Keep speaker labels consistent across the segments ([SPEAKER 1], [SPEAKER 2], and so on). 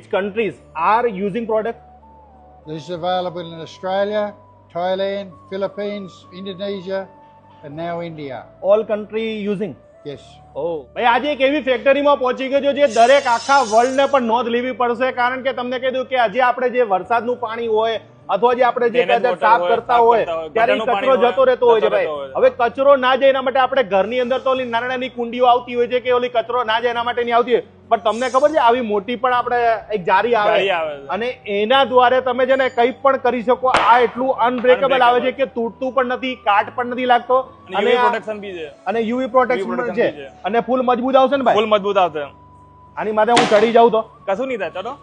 [SPEAKER 1] Which countries are using product?
[SPEAKER 2] This is available in Australia, Thailand, Philippines, Indonesia, and now India.
[SPEAKER 1] All country using.
[SPEAKER 2] Yes.
[SPEAKER 1] ઓ ભાઈ આજે એક એવી ફેક્ટરીમાં પહોંચી ગયો જે દરેક આખા વર્લ્ડને પણ નોંધ લેવી પડશે કારણ કે તમને કહી દઉં કે આજે આપણે જે વરસાદનું પાણી હોય અથવા જે આપણે જે કદાચ સાફ કરતા હોય ત્યારે કચરો જતો રહેતો હોય છે ભાઈ. હવે કચરો ના જાય એના માટે આપણે ઘરની અંદર તો ઓલી નાની નાની કુંડીઓ આવતી હોય છે કે ઓલી કચરો ના જાય એના માટે નહીં આવતી હોય. પણ તમને ખબર છે આવી મોટી પણ આપણે એક જારી આવે. અને એના દ્વારા તમે છે ને કંઈ પણ કરી શકો. આ એટલું અનબ્રેકેબલ આવે છે કે તૂટતું પણ નથી કાટ પણ નથી લાગતો.
[SPEAKER 3] અને પ્રોટેક્શન બી છે.
[SPEAKER 1] અને યુવી પ્રોટેક્શન પણ છે.
[SPEAKER 3] છે.
[SPEAKER 1] અને ફૂલ મજબૂત આવશે ને ભાઈ?
[SPEAKER 3] ફૂલ મજબૂત આવશે.
[SPEAKER 1] આની માથે હું ચડી જાઉં તો.
[SPEAKER 3] કશું નહીં થાય ચલો.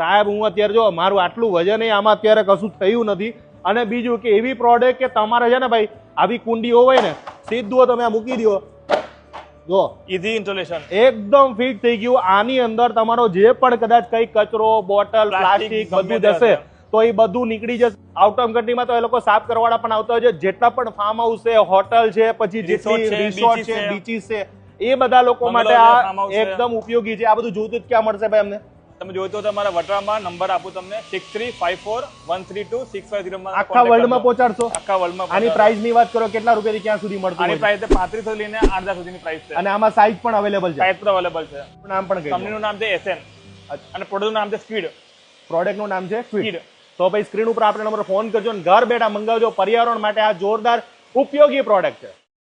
[SPEAKER 1] સાહેબ હું અત્યારે જો મારું આટલું વજન આમાં અત્યારે કશું થયું નથી. અને બીજું કે એવી પ્રોડક્ટ કે તમારે છે ને ભાઈ આવી કુંડીઓ હોય ને સીધું તમે આ મૂકી દો જો.
[SPEAKER 3] ઇઝી ઇન્સ્ટોલેશન
[SPEAKER 1] એકદમ ફિટ થઈ ગયું. આની અંદર તમારો જે પણ કદાચ કઈ કચરો બોટલ પ્લાસ્ટિક બધું જશે તો એ બધું નીકળી જશે. આઉટ ઓફ કન્ટ્રીમાં તો એ લોકો સાફ કરવાના પણ આવતા હોય છે. જેટલા પણ ફાર્મ હાઉસ છે હોટલ છે પછી જેટલી રિસોર્ટ છે. બીચીસ છે એ બધા લોકો માટે આ. એકદમ ઉપયોગી છે. આ બધું જોતું જ ક્યાં મળશે ભાઈ અમને?
[SPEAKER 3] તમે જોઈતો તો તમારા વટરામાં નંબર આપું તમને six three five four one three two six five zero
[SPEAKER 1] આખા વર્લ્ડમાં પહોંચાડશો.
[SPEAKER 3] આખા વર્લ્ડમાં
[SPEAKER 1] આની પ્રાઇસની વાત કરો કેટલા રૂપિયાથી ક્યાં સુધી મળશે
[SPEAKER 3] આની? પ્રાઇસ પાંત્રીસો લઈને આઠ હજાર સુધીની પ્રાઇસ છે.
[SPEAKER 1] અને આમાં સાઇઝ પણ અવેલેબલ છે.
[SPEAKER 3] સાઇઝ પણ અવેલેબલ છે.
[SPEAKER 1] નામ પણ કંપની
[SPEAKER 3] કંપનીનું નામ છે એસએન અને પ્રોડક્ટનું નામ છે સ્પીડ
[SPEAKER 1] પ્રોડક્ટનું નામ છે.
[SPEAKER 3] Quid.
[SPEAKER 1] તો ભાઈ સ્ક્રીન ઉપર આપણે નંબર ફોન કરજો અને ઘર બેઠા મંગાવજો. પર્યાવરણ માટે આ જોરદાર ઉપયોગી પ્રોડક્ટ છે.